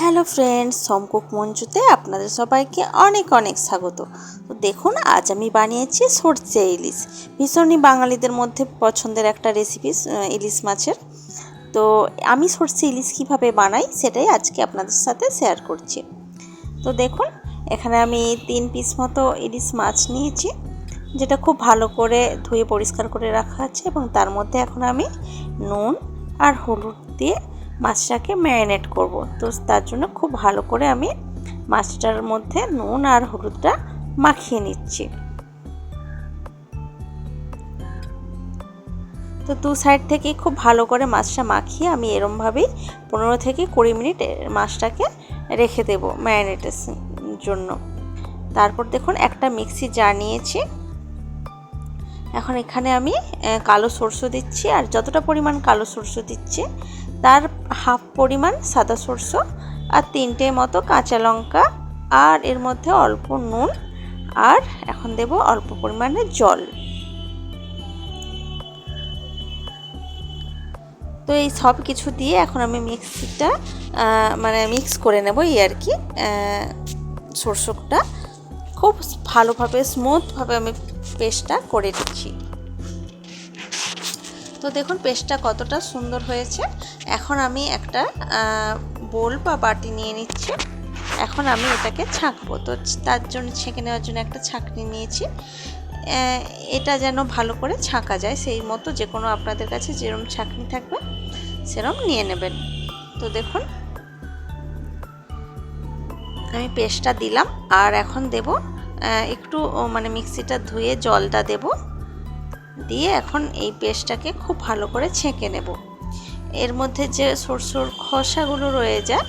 Hello friends, সমকুক মঞ্চুতে আপনাদের সবাইকে অনেক অনেক স্বাগত। তো দেখুন, আজ আমি বানিয়েছি সরষে ইলিশ। ভীষণই বাঙালিদের মধ্যে পছন্দের একটা রেসিপি ইলিশ মাছের। তো আমি সরষে ইলিশ কীভাবে বানাই সেটাই আজকে আপনাদের সাথে শেয়ার করছি। তো দেখুন, এখানে আমি তিন পিস মতো ইলিশ মাছ নিয়েছি, যেটা খুব ভালো করে ধুয়ে পরিষ্কার করে রাখা আছে এবং তার মধ্যে এখন আমি নুন আর হলুদ দিয়ে মাছটাকে ম্যারিনেট করব। তো তার জন্য খুব ভালো করে আমি মাছটার মধ্যে নুন আর হলুদটা মাখিয়ে নিচ্ছি। তো দু সাইড থেকে খুব ভালো করে মাছটা মাখিয়ে আমি এরমভাবেই পনেরো থেকে কুড়ি মিনিট মাছটাকে রেখে দেব ম্যারিনেটের জন্য। তারপর দেখুন একটা মিক্সি জার নিয়েছি। এখন এখানে আমি কালো সরষে দিচ্ছি আর যতটা পরিমাণ কালো সরষে দিচ্ছি তার হাফ পরিমাণ সাদা সরষে আর তিনটে মতো কাঁচা লঙ্কা আর এর মধ্যে অল্প নুন আর এখন দেব অল্প পরিমাণে জল। তো এই সব কিছু দিয়ে এখন আমি মিক্সিটা মানে মিক্স করে নেব এই আর কি সরষকটা খুব ভালোভাবে, স্মুথভাবে আমি পেস্টটা করে দিচ্ছি তো দেখুন, পেস্টটা কতটা সুন্দর হয়েছে। এখন আমি একটা বোল বা বাটি নিয়ে নিচ্ছি। এখন আমি এটাকে ছাঁকবো। তো তার জন্য, ছেঁকে নেওয়ার জন্য একটা ছাঁকনি নিয়েছি। এটা যেন ভালো করে ছাঁকা যায়, সেই মতো যে কোনো আপনাদের কাছে যেরম ছাঁকনি থাকবে, সেরম নিয়ে নেবেন। তো দেখুন, আমি পেস্টটা দিলাম। আর এখন দেব একটু মানে মিক্সিটা ধুয়ে জলটা দেব। দিয়ে এখন এই পেস্টটাকে খুব ভালো করে ছেঁকে নেব। এর মধ্যে যে সরষের খসাগুলো রয়ে যায়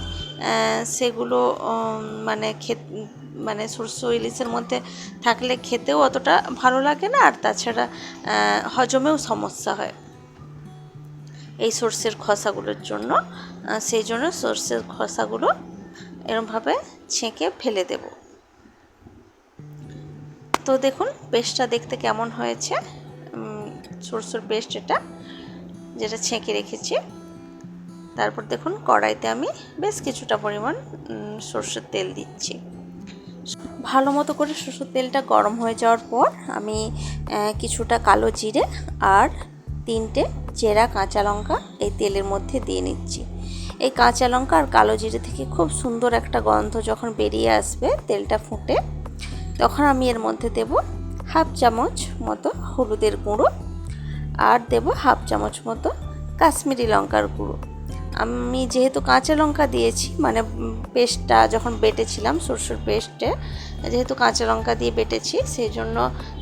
সেগুলো মানে খে মানে সরষে ইলিশের মধ্যে থাকলে খেতেও অতটা ভালো লাগে না, আর তাছাড়া হজমেও সমস্যা হয় এই সর্ষের খসাগুলোর জন্য। সেই জন্য সর্ষের খসাগুলো এরমভাবে ছেঁকে ফেলে দেব। তো দেখুন, পেস্টটা দেখতে কেমন হয়েছে। সরষের পেস্ট এটা যেটা ছেঁকে রেখেছি। তারপর দেখুন, কড়াইতে আমি বেশ কিছুটা পরিমাণ সর্ষের তেল দিচ্ছি। ভালো মতো করে সরষের তেলটা গরম হয়ে যাওয়ার পর আমি কিছুটা কালো জিরে আর তিনটে চেরা কাঁচা লঙ্কা এই তেলের মধ্যে দিয়ে নিচ্ছি। এই কাঁচা লঙ্কা আর কালো জিরে থেকে খুব সুন্দর একটা গন্ধ যখন বেরিয়ে আসবে, তেলটা ফুটে, তখন আমি এর মধ্যে দেব হাফ চামচ মতো হলুদের গুঁড়ো আর দেব হাফ চামচ মতো কাশ্মীরি লঙ্কার গুঁড়ো। আমি যেহেতু কাঁচা লঙ্কা দিয়েছি মানে পেস্টটা যখন বেটেছিলাম সরষের পেস্টে, যেহেতু কাঁচা লঙ্কা দিয়ে বেটেছি, সেই জন্য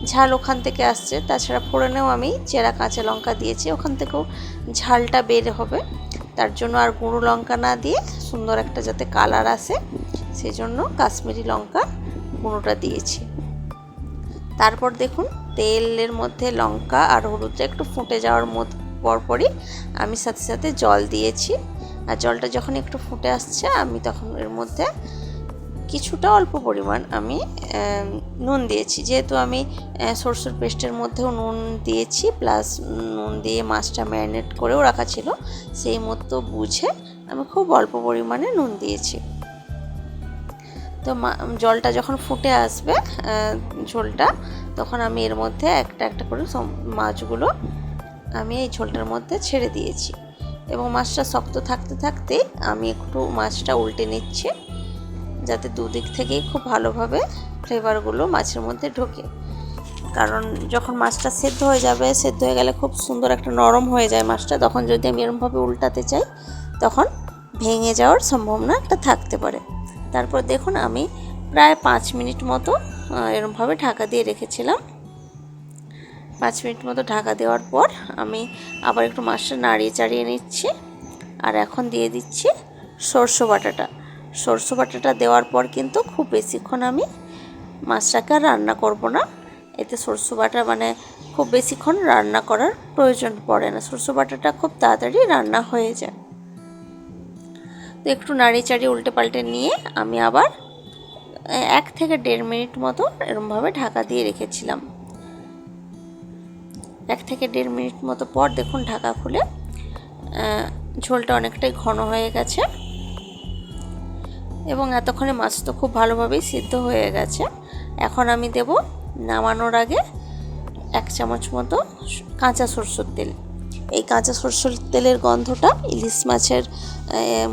ঝাল ওখান থেকে আসছে। তাছাড়া ফোড়নেও আমি চেরা কাঁচা লঙ্কা দিয়েছি, ওখান থেকেও ঝালটা বের হবে। তার জন্য আর গুঁড়ো লঙ্কা না দিয়ে সুন্দর একটা যাতে কালার আসে, সেই জন্য কাশ্মীরি লঙ্কা গুঁড়োটা দিয়েছি। তারপর দেখুন, তেলের মধ্যে লঙ্কা আর হলুদটা একটু ফুটে যাওয়ার পরপরই আমি সাথে সাথে জল দিয়েছি। আর জলটা যখন একটু ফুটে আসছে, আমি তখন এর মধ্যে কিছুটা অল্প পরিমাণ আমি নুন দিয়েছি। যেহেতু আমি সরষের পেস্টের মধ্যেও নুন দিয়েছি, প্লাস নুন দিয়ে মাছটা ম্যারিনেট করেও রাখা ছিল, সেই মতো বুঝে আমি খুব অল্প পরিমাণে নুন দিয়েছি। তো জলটা যখন ফুটে আসবে ঝোলটা, তখন আমি এর মধ্যে একটা একটা করে মাছগুলো আমি এই ঝোলটার মধ্যে ছেড়ে দিয়েছি। এবং মাছটা শক্ত থাকতে থাকতে আমি একটু মাছটা উল্টে নিচ্ছি, যাতে দুদিক থেকেই খুব ভালোভাবে ফ্লেভারগুলো মাছের মধ্যে ঢোকে। কারণ যখন মাছটা সেদ্ধ হয়ে যাবে, সেদ্ধ হয়ে গেলে খুব সুন্দর একটা নরম হয়ে যায় মাছটা, তখন যদি আমি এরমভাবে উল্টাতে চাই, তখন ভেঙে যাওয়ার সম্ভাবনা একটা থাকতে পারে। তারপর দেখুন আমি প্রায় পাঁচ মিনিট মতো এরমভাবে ঢাকা দিয়ে রেখেছিলাম। পাঁচ মিনিট মতো ঢাকা দেওয়ার পর আমি আবার একটু মাছটা নাড়িয়ে চাড়িয়ে নিচ্ছি। আর এখন দিয়ে দিচ্ছি সরষে বাটাটা। সরষে বাটাটা দেওয়ার পর কিন্তু খুব বেশিক্ষণ আমি মাছটাকে আর রান্না করব না। এতে সরষে বাটা মানে খুব বেশিক্ষণ রান্না করার প্রয়োজন পড়ে না। সরষে বাটাটা খুব তাড়াতাড়ি রান্না হয়ে যায়। তো একটু নাড়িয়ে চাড়িয়ে উল্টে পাল্টে নিয়ে আমি আবার এক থেকে দেড় মিনিট মতো এরমভাবে ঢাকা দিয়ে রেখেছিলাম। এক থেকে দেড় মিনিট মতো পর দেখুন ঢাকা খুলে ঝোলটা অনেকটাই ঘন হয়ে গেছে। এবং এতক্ষণে মাছ তো খুব ভালোভাবেই সিদ্ধ হয়ে গেছে। এখন আমি দেব নামানোর আগে এক চামচ মতো কাঁচা সরষের তেল। এই কাঁচা সরষের তেলের গন্ধটা ইলিশ মাছের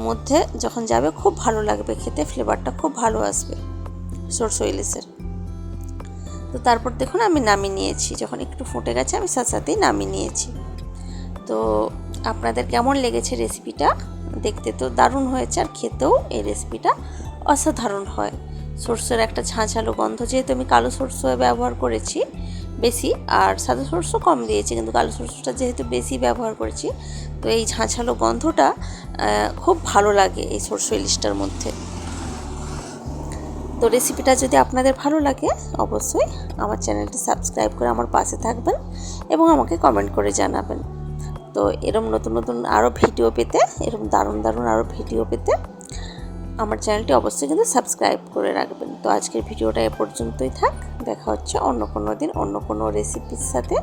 মধ্যে যখন যাবে খুব ভালো লাগবে খেতে ফ্লেভারটা খুব ভালো আসবে সরষে ইলিশের তো তারপর দেখুন আমি নামিয়ে নিয়েছি, যখন একটু ফুটে গেছে আমি সাথে সাথেই নামিয়ে নিয়েছি। তো আপনাদের কেমন লেগেছে রেসিপিটা দেখতে তো দারুণ হয়েছে আর খেতেও এই রেসিপিটা অসাধারণ হয়। সরষের একটা ঝাঁঝালো গন্ধ, যেহেতু আমি কালো সরষে ব্যবহার করেছি বেশি আর সাদা সরষে কম দিয়েছি, কিন্তু কালো সরষেটা যেহেতু বেশি ব্যবহার করেছি, তো এই ঝাঁঝালো গন্ধটা খুব ভালো লাগে এই সরষে ইলিশটার মধ্যে। তো রেসিপিটা যদি আপনাদের ভালো লাগে, অবশ্যই আমার চ্যানেলটি সাবস্ক্রাইব করে আমার পাশে থাকবেন এবং আমাকে কমেন্ট করে জানাবেন। তো এরম নতুন নতুন আরও ভিডিও পেতে, এরম দারুণ দারুণ আরও ভিডিও পেতে, আমার চ্যানেলটি অবশ্যই কিন্তু সাবস্ক্রাইব করে রাখবেন। তো আজকের ভিডিওটা এ পর্যন্তই থাক। দেখা হচ্ছে অন্য কোনো দিন, অন্য কোনো রেসিপির সাথে,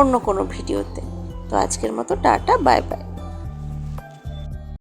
অন্য কোনো ভিডিওতে তো। আজকের মতো টাটা বাই বাই